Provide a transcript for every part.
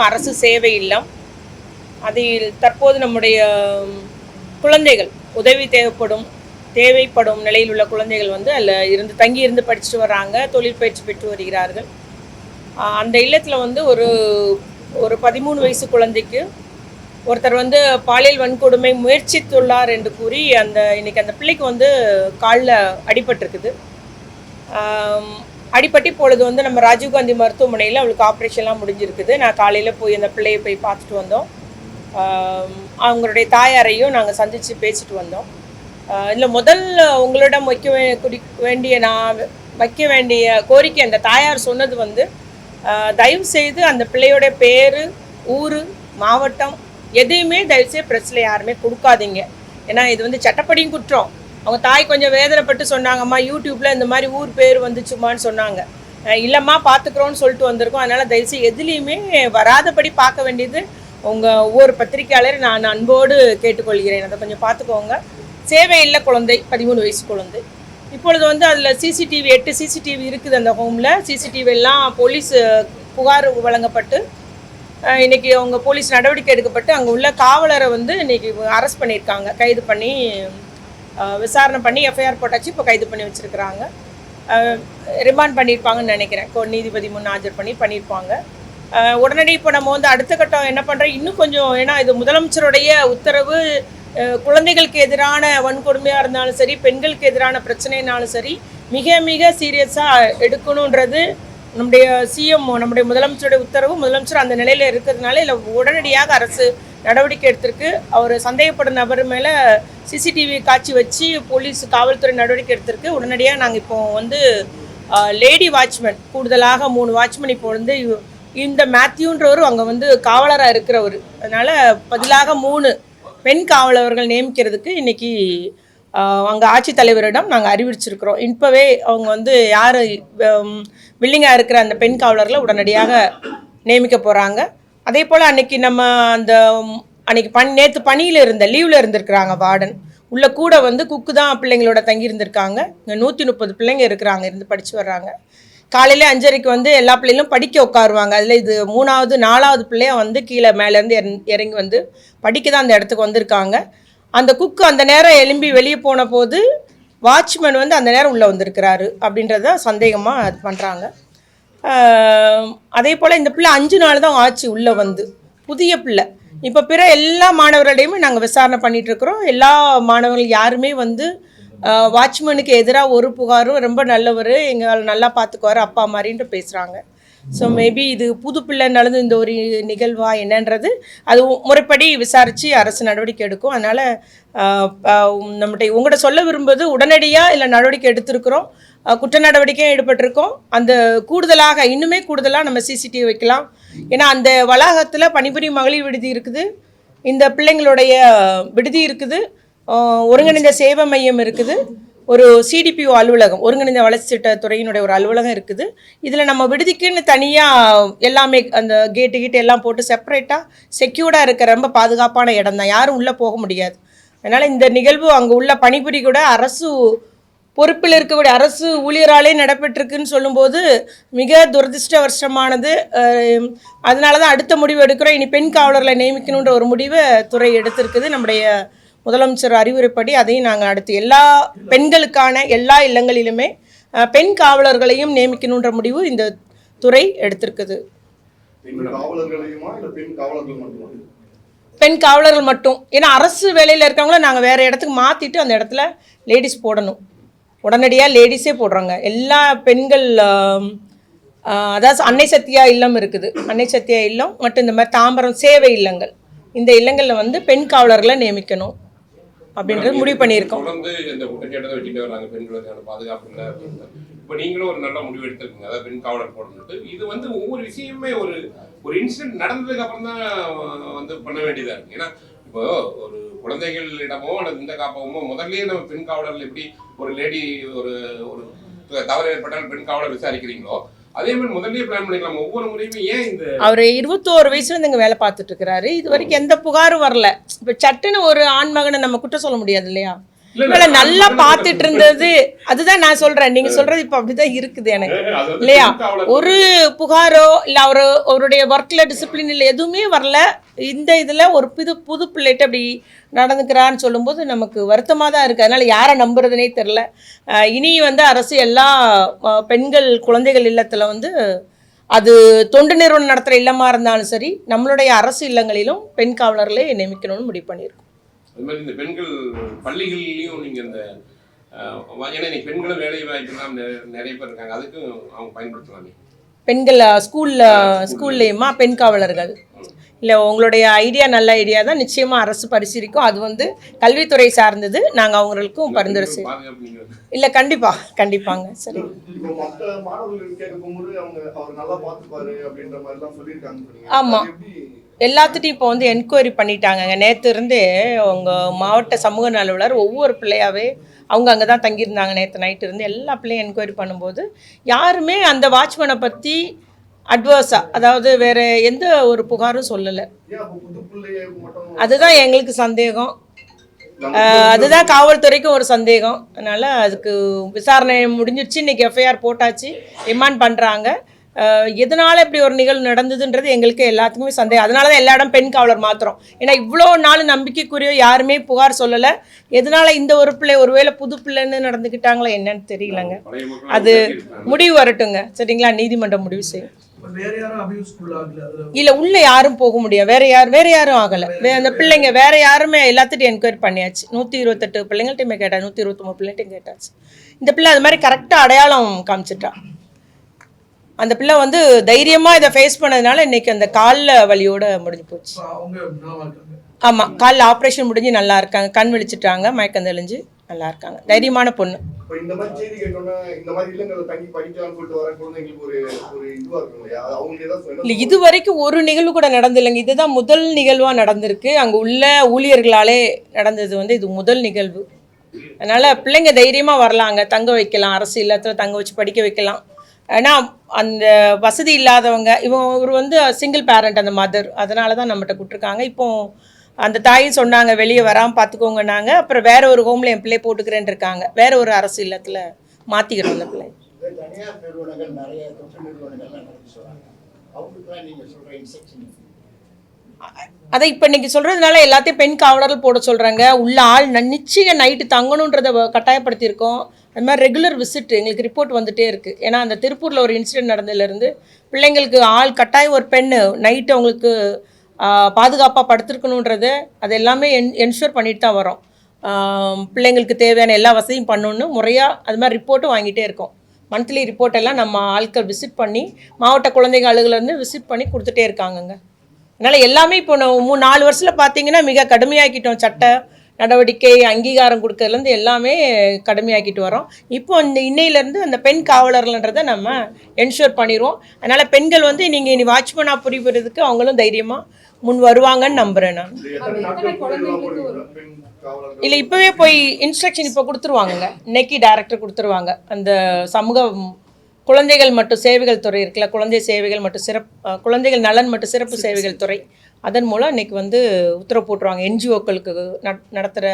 அரசு சேவை இல்லம். அதில் தற்போது நம்முடைய குழந்தைகள் உதவி தேவைப்படும் தேவைப்படும் நிலையில் உள்ள குழந்தைகள் வந்து அதில் இருந்து தங்கி இருந்து படிச்சுட்டு வராங்க தொழில் பயிற்சி பெற்று வருகிறார்கள். அந்த இல்லத்தில் வந்து ஒரு ஒரு பதிமூணு வயசு குழந்தைக்கு ஒருத்தர் வந்து பாலியல் வன்கொடுமை முயற்சித்துள்ளார் என்று கூறி அந்த இன்னைக்கு அந்த பிள்ளைக்கு வந்து காலில் அடிபட்டிருக்குது. அடிப்பட்டு பொழுது இப்பொழுது வந்து நம்ம ராஜீவ்காந்தி மருத்துவமனையில் அவளுக்கு ஆப்ரேஷன்லாம் முடிஞ்சிருக்குது. நான் காலையில் போய் அந்த பிள்ளையை போய் பார்த்துட்டு வந்தோம். அவங்களுடைய தாயாரையும் நாங்கள் சந்தித்து பேசிட்டு வந்தோம். இதில் முதல்ல உங்களிடம் வைக்க வே- குடி- வேண்டிய நான் வைக்க வேண்டிய கோரிக்கை அந்த தாயார் சொன்னது வந்து தயவு செய்து அந்த பிள்ளையோட பேர் ஊர் மாவட்டம் எதையுமே தயவுசெய்து ப்ரெஸ்ஸில் யாருமே கொடுக்காதீங்க. ஏன்னா இது வந்து சட்டப்படியும் குற்றம். அவங்க தாய் கொஞ்சம் வேதனைப்பட்டு சொன்னாங்கம்மா யூடியூப்பில் இந்த மாதிரி ஊர் பேர் வந்துச்சுமான்னு சொன்னாங்க. இல்லைம்மா பார்த்துக்குறோன்னு சொல்லிட்டு வந்திருக்கோம். அதனால் தயவுசெய்து எதுலேயுமே வராதபடி பார்க்க வேண்டியது உங்கள் ஒவ்வொரு பத்திரிக்கையாளர் நான் அன்போடு கேட்டுக்கொள்கிறேன். அதை கொஞ்சம் பார்த்துக்கோங்க சேவை இல்லை குழந்தை பதிமூணு வயசு குழந்தை. இப்பொழுது வந்து அதில் சிசிடிவி எட்டு சிசிடிவி இருக்குது அந்த ஹோமில் சிசிடிவி எல்லாம் போலீஸ் புகார் வழங்கப்பட்டு இன்றைக்கி இன்னைக்கு அவங்க போலீஸ் நடவடிக்கை எடுக்கப்பட்டு அங்கே உள்ள காவலரை வந்து இன்றைக்கி அரெஸ்ட் பண்ணியிருக்காங்க. கைது பண்ணி விசாரணை பண்ணி எஃப்ஐஆர் போட்டாச்சு இப்போ கைது பண்ணி வச்சுருக்குறாங்க. ரிமாண்ட் பண்ணியிருப்பாங்கன்னு நினைக்கிறேன். கோ- நீதிபதி முன் ஆஜர் பண்ணி பண்ணியிருப்பாங்க உடனடி இப்போ நம்ம வந்து அடுத்த கட்டம் என்ன பண்ணுறோம் இன்னும் கொஞ்சம் ஏன்னா இது முதலமைச்சருடைய உத்தரவு. குழந்தைகளுக்கு எதிரான வன்கொடுமையாக இருந்தாலும் சரி பெண்களுக்கு எதிரான பிரச்சனைனாலும் சரி மிக மிக சீரியஸாக எடுக்கணுன்றது நம்முடைய சிஎம் நம்முடைய முதலமைச்சருடைய உத்தரவு. முதலமைச்சர் அந்த நிலையில் இருக்கிறதுனால இல்லை உடனடியாக அரசு நடவடிக்கை எடுத்திருக்கு. அவர் சந்தேகப்படும் நபர் மேலே சிசிடிவி காட்சி வச்சு போலீஸ் காவல்துறை நடவடிக்கை எடுத்திருக்கு. உடனடியாக நாங்கள் இப்போ வந்து லேடி வாட்ச்மேன் கூடுதலாக மூணு வாட்ச்மேன் இப்போ வந்து இந்த மேத்யூன்றவர் அங்கே வந்து காவலராக இருக்கிறவர். அதனால் பதிலாக மூணு பெண் காவலர்கள் நியமிக்கிறதுக்கு இன்றைக்கி அங்கே ஆட்சித்தலைவரிடம் நாங்கள் அறிவிச்சிருக்கிறோம். இப்போவே அவங்க வந்து யார் வில்லிங்காக இருக்கிற அந்த பெண் காவலர்களை உடனடியாக நியமிக்க போகிறாங்க அதே போல் அன்னைக்கு நம்ம அந்த அன்னைக்கு பணி நேற்று பணியில் இருந்த லீவில் இருந்திருக்கிறாங்க வார்டன். உள்ள கூட வந்து குக்கு தான் பிள்ளைங்களோட தங்கி இருந்திருக்காங்க இங்கே நூற்றி முப்பது பிள்ளைங்க இருக்கிறாங்க இருந்து படித்து வர்றாங்க. காலையில் அஞ்சரைக்கு வந்து எல்லா பிள்ளைகளும் படிக்க உட்காருவாங்க. அதில் இது மூணாவது நாலாவது பிள்ளைய வந்து கீழே மேலேருந்து இறங்கி வந்து படிக்க தான் அந்த இடத்துக்கு வந்திருக்காங்க. அந்த குக்கு அந்த நேரம் எலும்பி வெளியே போன போது வாட்ச்மேன் வந்து அந்த நேரம் உள்ளே வந்திருக்கிறாரு அப்படின்றத சந்தேகமாக அது பண்ணுறாங்க அதே போல் இந்த பிள்ளை அஞ்சு நாள் தான் ஆச்சு உள்ளே வந்து. புதிய பிள்ளை. இப்போ பிற எல்லா மாணவர்களையுமே நாங்கள் விசாரணை பண்ணிட்டு இருக்கிறோம். எல்லா மாணவர்கள் யாருமே வந்து வாட்ச்மேனுக்கு எதிராக ஒரு புகாரும் ரொம்ப நல்லவர் எங்களை நல்லா பார்த்துக்குவார் அப்பா மாதிரின்ட்டு பேசுகிறாங்க ஸோ மேபி இது புது பிள்ளை நடந்து இந்த ஒரு நிகழ்வா என்னன்றது அது முறைப்படி விசாரித்து அரசு நடவடிக்கை எடுக்கும். அதனால் நம்மகிட்ட உங்கள்கிட்ட சொல்ல விரும்புவது உடனடியாக இல்லை நடவடிக்கை எடுத்திருக்கிறோம். குற்ற நடவடிக்கையும் ஈடுபட்டிருக்கோம். அந்த கூடுதலாக இன்னுமே கூடுதலாக நம்ம சிசிடிவி வைக்கலாம். ஏன்னா அந்த வளாகத்தில் பணிபுரியும் மகளிர் விடுதி இருக்குது. இந்த பிள்ளைங்களுடைய விடுதி இருக்குது. ஒருங்கிணைந்த சேவை மையம் இருக்குது. ஒரு சிடிபிஓ அலுவலகம் ஒருங்கிணைந்த வளர்ச்சி திட்ட துறையினுடைய ஒரு அலுவலகம் இருக்குது. இதில் நம்ம விடுதிக்குன்னு தனியாக எல்லாமே அந்த கேட்டு கீட்டு எல்லாம் போட்டு செப்பரேட்டாக செக்யூர்டாக இருக்க ரொம்ப பாதுகாப்பான இடம் தான். யாரும் உள்ளே போக முடியாது. அதனால் இந்த நிகழ்வு அங்கே உள்ள பணிபுரி கூட அரசு பொறுப்பில் இருக்கக்கூடிய அரசு ஊழியராலே நடைபெற்றிருக்குன்னு சொல்லும்போது மிக துரதிருஷ்டவசமானது. வருஷமானது அதனால தான் அடுத்த முடிவு எடுக்கிறோம். இனி பெண் காவலர்களை நியமிக்கணுன்ற ஒரு முடிவை துறை எடுத்திருக்குது. நம்முடைய முதலமைச்சர் அறிவுரைப்படி அதையும் நாங்கள் அடுத்து எல்லா பெண்களுக்கான எல்லா இல்லங்களிலுமே பெண் காவலர்களையும் நியமிக்கணுன்ற முடிவு இந்த துறை எடுத்திருக்குது. பெண் காவலர்கள் மட்டுமா? ஏன்னா அரசு வேலையில் இருக்கவங்கள நாங்கள் வேறு இடத்துக்கு மாற்றிட்டு அந்த இடத்துல லேடிஸ் போடணும். உடனடியாக லேடிஸே போடுறாங்க. எல்லா பெண்கள் அதாவது அன்னை சத்யா இல்லம் இருக்குது. அன்னை சத்யா இல்லம் மற்றும் இந்த மாதிரி தாம்பரம் சேவை இல்லங்கள். இந்த இல்லங்களில் வந்து பெண் காவலர்களை நியமிக்கணும். அப்படின்றது முடிவு பண்ணியிருக்கோம். தொடர்ந்து இந்த குற்றச்சாட்டை வச்சுட்டு வர்றாங்க பெண்களுக்கான பாதுகாப்பு இப்போ நீங்களும் ஒரு நல்ல முடிவு எடுத்திருக்கீங்க. அதாவது பெண் காவலர் போடணுட்டு இது வந்து ஒவ்வொரு விஷயமே ஒரு ஒரு இன்சிடென்ட் நடந்ததுக்கு அப்புறம் தான் வந்து பண்ண வேண்டியதா இருக்கு. ஏன்னா இப்போ ஒரு குழந்தைகளிடமோ அல்லது இந்த காப்பகமோ முதல்லயே நம்ம பெண் காவலர்கள் எப்படி ஒரு லேடி ஒரு ஒரு தவறு ஏற்பட்டால் பெண் காவலர் விசாரிக்கிறீங்களோ அதே மாதிரி முதல்லயே பிளான் பண்ணிக்கலாம். ஒவ்வொரு முறையுமே ஏன் இந்த அவர் இருபத்தோரு வயசுல இருந்து இங்கே வேலை பார்த்துட்டு இருக்கிறாரு. இது வரைக்கும் எந்த புகாரும் வரல. இப்போ சட்டுன்னு ஒரு ஆண் மகனை நம்ம குற்றம் சொல்ல முடியாது இல்லையா? இவளை நல்லா பார்த்துட்டு இருந்தது. அதுதான் நான் சொல்றேன். நீங்க சொல்றது இப்ப அப்படிதான் இருக்குது எனக்கு. இல்லையா? ஒரு புகாரோ இல்ல அவரு அவருடைய ஒர்க்ல டிசிப்ளின் இல்லை எதுவுமே வரல. இந்த இதுல ஒரு புது புது பிள்ளைகிட்ட அப்படி நடந்துக்கிறான்னு சொல்லும்போது நமக்கு வருத்தமா தான் இருக்கு. அதனால யாரை நம்புறதுனே தெரில இனி வந்து அரசு எல்லா பெண்கள் குழந்தைகள் இல்லத்துல வந்து அது தொண்டு நிறுவனம் நடத்துகிற இல்லமா இருந்தாலும் சரி நம்மளுடைய அரசு இல்லங்களிலும் பெண் காவலர்களை நியமிக்கணும்னு முடிவு பண்ணியிருக்கோம். அது மாதிரி இந்த பெண்கள் பள்ளிகள்லயும் நீங்க இந்த ஏன்னா இன்னைக்கு பெண்களும் வேலை வாய்ப்புலாம் நிறைய பேர் இருக்காங்க. அதுக்கும் அவங்க பயன்படுத்தலாமே. பெண்கள் ஸ்கூல்ல. ஸ்கூல்லையுமா? பெண் காவலர்கள்? இல்லை உங்களுடைய ஐடியா நல்ல ஐடியா தான் நிச்சயமாக அரசு பரிசீலிக்கும். அது வந்து கல்வித்துறை சார்ந்தது. நாங்கள் அவங்களுக்கும் பரிந்துரை செய்வோம் இல்லை கண்டிப்பாக கண்டிப்பாங்க. சரி. இப்போ மத்த மாணவர்கள் கேட்க போகும்போது அவங்க அவர் நல்லா பார்த்துப்பாரு அப்படின்ற மாதிரி எல்லாம் சொல்லியிருக்காங்க சொன்னீங்க. ஆமா. அது எப்படி? எல்லாத்துட்டையும் இப்போ வந்து என்கொயரி பண்ணிட்டாங்கங்க. நேற்று இருந்தே உங்கள் மாவட்ட சமூக நலவலர் ஒவ்வொரு பிள்ளையாவே அவங்க அங்கே தான் தங்கியிருந்தாங்க நேற்று நைட்டு இருந்து. எல்லா பிள்ளையும் என்கொயரி பண்ணும்போது யாருமே அந்த வாட்ச்மேனை பற்றி அட்வர்ஸாக அதாவது வேற எந்த ஒரு புகாரும் சொல்லலை. அதுதான் எங்களுக்கு சந்தேகம். அதுதான் காவல்துறைக்கும் ஒரு சந்தேகம். அதனால் அதுக்கு விசாரணை முடிஞ்சிருச்சு இன்னைக்கு எஃப்ஐஆர் போட்டாச்சு ரிமாண்ட் பண்ணுறாங்க எதனால் இப்படி ஒரு நிகழ்வு நடந்ததுன்றது எங்களுக்கு எல்லாத்துக்குமே சந்தேகம். அதனால தான் எல்லா இடம் பெண் காவலர் மாத்திரம் ஏன்னா இவ்வளோ நாள் நம்பிக்கைக்குரிய யாருமே புகார் சொல்லலை. எதனால் இந்த ஒரு பிள்ளை ஒருவேளை புது பிள்ளைன்னு நடந்துக்கிட்டாங்களா என்னன்னு தெரியலங்க. அது. முடிவு வரட்டுங்க. சரிங்களா? நீதிமன்றம் முடிவு செய்யும். இல்ல உள்ள யாரும் போக முடியாது. வேற யார் வேற யாரும் ஆகல. அந்த பிள்ளைங்க வேற யாருமே எல்லாத்திட்டையும் என்கொயரி பண்ணியாச்சு. நூத்தி இருபத்தெட்டு பிள்ளைங்கள்ட்டையுமே கேட்டா நூத்தி இருபத்தொம்பது பிள்ளைகிட்டையும் கேட்டாச்சு. இந்த பிள்ளை அது மாதிரி கரெக்டா அடையாளம் காமிச்சிட்டா. அந்த பிள்ளை வந்து தைரியமா இதை ஃபேஸ் பண்ணதுனால இன்னைக்கு அந்த காலில் வலியோட முடிஞ்சு போச்சு. ஆமா காலில் ஆப்ரேஷன் முடிஞ்சு நல்லா இருக்காங்க. கண் விழிச்சிட்டாங்க மயக்கம் தெளிஞ்சு. நல்லா இருக்காங்க தைரியமான பொண்ணு. இந்த மாதிரி செய்தி கேட்டோன்னா இந்த மாதிரி இல்லங்களை தங்கி படிக்கலாம்னு சொல்லிட்டு வர குழந்தைங்களுக்கு ஒரு ஒரு இதுவா இருக்கும் இல்லையா அது அவங்களுக்கு ஏதாவது இல்லை இது வரைக்கும் ஒரு நிகழ்வு கூட நடந்தில்லைங்க. இதுதான் முதல் நிகழ்வாக நடந்திருக்கு. அங்கே உள்ள ஊழியர்களாலே நடந்தது வந்து இது முதல் நிகழ்வு. அதனால் பிள்ளைங்க தைரியமாக வரலாம் அங்கே தங்க வைக்கலாம். அரசு இல்லத்தில் தங்க வச்சு படிக்க வைக்கலாம். ஏன்னா அந்த வசதி இல்லாதவங்க இவங்க இவர் வந்து சிங்கிள் பேரண்ட் அந்த மதர் அதனால தான் நம்மகிட்ட கொடுத்துருக்காங்க. இப்போ அந்த தாயும் சொன்னாங்க வெளியே வராமல் பார்த்துக்கோங்கன்னாங்க அப்புறம் வேற ஒரு ஹோமில் என் பிள்ளை போட்டுக்கிறேன்னு இருக்காங்க. வேற ஒரு அரசு இல்லத்தில் மாற்றிக்கிறோம் அந்த பிள்ளை. அதை இப்போ இன்னைக்கு சொல்கிறதுனால எல்லாத்தையும் பெண் காவலர்கள் போட சொல்கிறாங்க உள்ள ஆள் ந- நிச்சயம் நைட்டு தங்கணுன்றதை கட்டாயப்படுத்தியிருக்கோம். அது மாதிரி ரெகுலர் விசிட் எங்களுக்கு ரிப்போர்ட் வந்துட்டே இருக்குது ஏன்னா அந்த திருப்பூரில் ஒரு இன்சிடென்ட் நடந்ததுலேருந்து பிள்ளைங்களுக்கு ஆள் கட்டாயம் ஒரு பெண்ணு. நைட்டு அவங்களுக்கு பாதுகாப்பாக படுத்திருக்கணுன்றது அது எல்லாமே என் என்ஷூர் பண்ணிட்டு தான் வரோம். பிள்ளைங்களுக்கு தேவையான எல்லா வசதியும் பண்ணணுன்னு முறையாக அது மாதிரி ரிப்போர்ட்டும் வாங்கிட்டே இருக்கோம். மந்த்லி ரிப்போர்ட் எல்லாம் நம்ம ஆட்கள் விசிட் பண்ணி மாவட்ட குழந்தைங்க அலுவலர்லேருந்து விசிட் பண்ணி கொடுத்துட்டே இருக்காங்கங்க. அதனால் எல்லாமே இப்போ நான் மூணு நாலு வருஷத்தில் பார்த்தீங்கன்னா மிக கடுமையாக்கிட்டோம். சட்ட நடவடிக்கை அங்கீகாரம் கொடுக்கறதுலேருந்து எல்லாமே கடுமையாக்கிட்டு வரோம். இப்போ இந்த இன்னையிலேருந்து அந்த பெண் காவலர்கள்ன்றதை நம்ம என்ஷூர் பண்ணிடுவோம் அதனால் பெண்கள் வந்து நீங்கள் இனி வாட்ச்மேனாக புரிபுறதுக்கு அவங்களும் தைரியமாக முன் வருவாங்கன்னு நம்புகிறேன் நான். இல்லை இப்போவே போய் இன்ஸ்ட்ரக்ஷன் இப்போ கொடுத்துருவாங்கங்க. இன்னைக்கு டைரக்டர் கொடுத்துருவாங்க. அந்த சமூக குழந்தைகள் மற்றும் சேவைகள் துறை இருக்குல்ல குழந்தை சேவைகள் மற்றும் சிறப்பு குழந்தைகள் நலன் மற்றும் சிறப்பு சேவைகள் துறை. அதன் மூலம் இன்னைக்கு வந்து உத்தரவு போட்டுருவாங்க. என்ஜிஓக்களுக்கு நடத்துகிற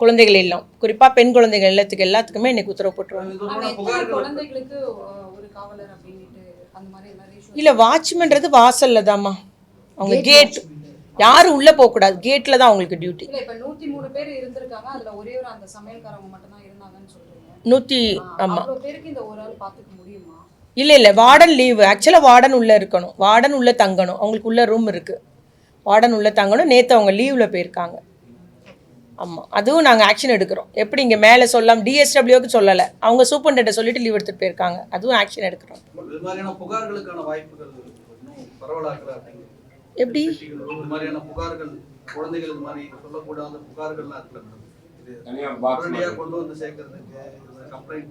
குழந்தைகள் இல்லம் குறிப்பாக பெண் குழந்தைகள் இல்லத்துக்கு எல்லாத்துக்குமே இன்னைக்கு உத்தரவு போட்டுருவாங்க. இல்லை வாட்ச்மேன்றது வாசல்ல தாம்மா. அவங்க கேட் யாரும் உள்ளே போகக்கூடாது கேட்டில் தான் அவங்களுக்கு டியூட்டி இல்ல இப்ப நூத்தி மூணு பேர் இருந்திருக்காங்க. அதுல ஒரே ஒரு அந்த சமையல்காரவங்க மட்டும் தான் இருந்தாங்கன்னு சொல்றீங்க. நூற்றி ஆஹ், ஆமாம் அவ்வளவு பேருக்கு இந்த ஒரு ஆள் பாத்துக்க முடியுமா? இல்லை இல்லை வார்டன் லீவு ஆக்சுவலாக வார்டன் உள்ளே இருக்கணும். வார்டன் உள்ளே தங்கணும். அவங்களுக்கு உள்ள ரூம் இருக்குது வார்டன் உள்ளே தங்கணும். நேற்று அவங்க லீவில் போயிருக்காங்க. ஆமாம் அதுவும் நாங்கள் ஆக்ஷன் எடுக்கிறோம். எப்படி இங்கே மேலே சொல்லாம் டிஎஸ்டபிள்யூக்கு சொல்லலை. அவங்க சூப்பர்டென்ட்டை சொல்லிட்டு லீவ் எடுத்துகிட்டு போயிருக்காங்க. அதுவும் ஆக்ஷன் எடுக்கிறோம். எப்படி? இது மாதிரியான புகார்கள் குழந்தைகள் இது மாதிரி சொல்லக்கூடாத புகார்கள்லாம் இருக்குல்ல மேடம் கொண்டு வந்து சேர்க்கறதுக்கு கம்ப்ளைண்ட்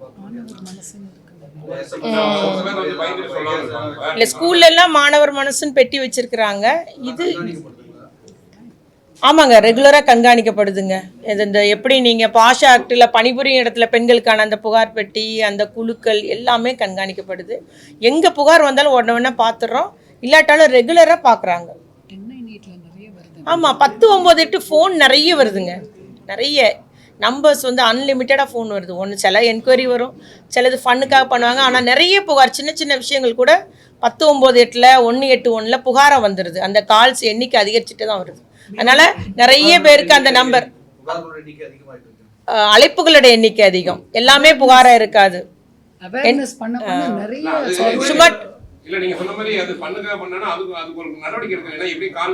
மாணவர் மனசுன்னு பெட்டி வச்சுருக்குறாங்க. இது ஆமாங்க ரெகுலராக கண்காணிக்கப்படுதுங்க. இது இந்த எப்படி நீங்கள் பாஷா ஆக்டில் பணிபுரியும் இடத்துல பெண்களுக்கான அந்த புகார் பெட்டி அந்த குழுக்கள் எல்லாமே கண்காணிக்கப்படுது. எங்கே புகார் வந்தாலும் உடனே உடனே பார்த்துடுறோம் இல்லாட்டாலும் ரெகுலராக பார்க்குறாங்க ஆமாம் பத்து ஒம்பது எட்டு ஃபோன் நிறைய வருதுங்க. நிறைய. நம்பர்ஸ் வந்து அன்லிமிட்டடாக ஃபோன் வருது. ஒன்று சில என்கொயரி வரும் சிலது ஃபன்னுக்காக பண்ணுவாங்க. ஆனால் நிறைய புகார் சின்ன சின்ன விஷயங்கள் கூட பத்து ஒம்பது எட்டில் ஒன்று எட்டு ஒன்றில் புகாராக வந்துடுது அந்த கால்ஸ் எண்ணிக்கை அதிகரிச்சுட்டு தான் வருது. அதனால் நிறைய பேருக்கு அந்த நம்பர் அழைப்புகளோட எண்ணிக்கை அதிகம். எல்லாமே புகாராக இருக்காது. சும்மா இல்ல நீங்க சொன்ன மாதிரி அது பண்ணுங்க பண்ணனா அதுக்கு அதுக்கு ஒரு நடவடிக்கை எடுக்கணும் ஏன்னா எப்படி கால்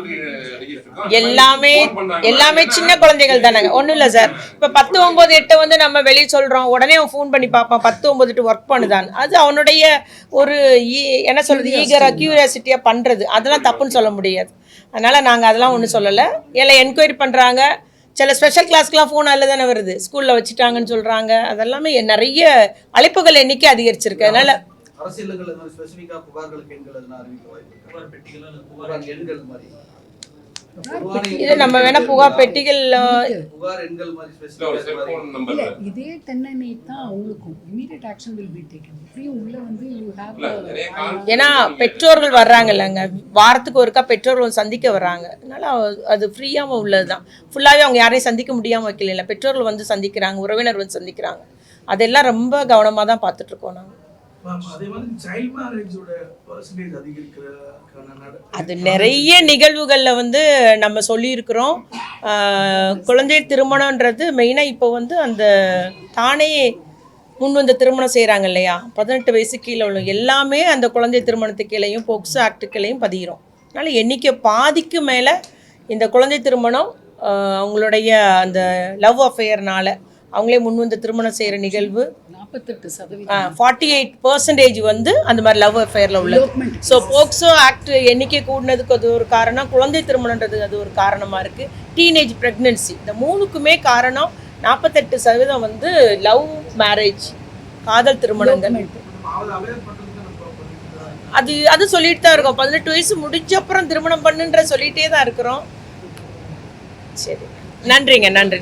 ரெஜிஸ்டர் எல்லாமே எல்லாமே சின்ன குழந்தைகள் தானேங்க ஒன்றும் இல்லை சார் இப்போ பத்து ஒம்பது எட்டு வந்து நம்ம வெளியே சொல்கிறோம் உடனே அவன் ஃபோன் பண்ணி பார்ப்பான். பத்து ஒம்பது எட்டு ஒர்க் பண்ணுதான். அது அவனுடைய ஒரு ஈ- என்ன சொல்கிறது ஈகராக க்யூரியாசிட்டியாக பண்ணுறது அதெல்லாம் தப்புன்னு சொல்ல முடியாது. அதனால் நாங்கள் அதெல்லாம் ஒன்றும் சொல்லலை. எல்லாம் என்கொயரி பண்ணுறாங்க சில ஸ்பெஷல் கிளாஸ்க்குலாம் ஃபோன் அதில் தானே வருது. ஸ்கூலில் வச்சுட்டாங்கன்னு சொல்கிறாங்க அதெல்லாமே நிறைய அழைப்புகள் எண்ணிக்கை அதிகரிச்சிருக்கு. அதனால் அரசியலுங்கள் இது மாதிரி ஸ்பெசிஃபிக்கா புகார்களுக்கு எண்கள் எதுனா அறிவிக்க வாய்ப்பு? புகார் பெட்டிகள் புகார் எண்கள் மாதிரி. இது நம்ம வேணால் புகார் பெட்டிகள் புகார் எண்கள் மாதிரி இல்ல ஒரு ஸ்பெசிஃபிக்கா செல்போன் இல்ல நம்பர் இதே டென் தான் அவங்களுக்கும். Immediate action will be taken இப்படியும் உள்ள வந்து யூ இல்ல நிறைய கால் ஹேவ் ஏன்னா பெற்றோர்கள் வர்றாங்க இல்லைங்க வாரத்துக்கு ஒருக்கா பெற்றோர்கள் சந்திக்க வர்றாங்க. அதனால அது ஃப்ரீயாகவும் உள்ளது தான் ஃபுல்லாகவே அவங்க யாரையும் சந்திக்க முடியாமல் வைக்கல பெற்றோர்கள் வந்து சந்திக்கிறாங்க உறவினர் வந்து சந்திக்கிறாங்க. அதெல்லாம் ரொம்ப கவனமாக தான் பார்த்துட்ருக்கோம் நாங்கள் அதே மாதிரி சைல்ட் மேரேஜோட பர்சன்டேஜ் அதிகரிக்கிறதுக்கான அது நிறைய நிகழ்வுகளில் வந்து நம்ம சொல்லியிருக்கிறோம். குழந்தை திருமணன்றது மெயினாக இப்போ வந்து அந்த தானே முன் வந்து திருமணம் செய்கிறாங்க இல்லையா? பதினெட்டு வயசு கீழே உள்ள எல்லாமே அந்த குழந்தை திருமணத்து கீழேயும் போக்சோ ஆக்ட் பதிகிறோம். அதனால் எண்ணிக்கை பாதிக்கு மேலே இந்த குழந்தை திருமணம் அவங்களுடைய அந்த லவ் அஃபேர்னால அவங்களே முன் வந்து திருமணம் செய்கிற நிகழ்வு. நாற்பத்தெட்டு சதவீதம். ஃபார்ட்டி எயிட் பர்சன்டேஜ் வந்து அந்த மாதிரி லவ் அஃபேரில் உள்ளது. ஸோ போக்சோ ஆக்ட் எண்ணிக்கை கூடினதுக்கு அது ஒரு காரணம். குழந்தை திருமணன்றது அது ஒரு காரணமாக இருக்குது டீனேஜ் ப்ரெக்னென்சி இந்த மூணுக்குமே காரணம் நாற்பத்தெட்டு சதவீதம் வந்து லவ் மேரேஜ் காதல் திருமணங்கள். அது அது சொல்லிட்டு தான் இருக்கோம். பதினெட்டு வயசு முடிஞ்ச அப்புறம் திருமணம் பண்ணுன்ற சொல்லிட்டே தான் இருக்கிறோம். சரி. நன்றிங்க நன்றி.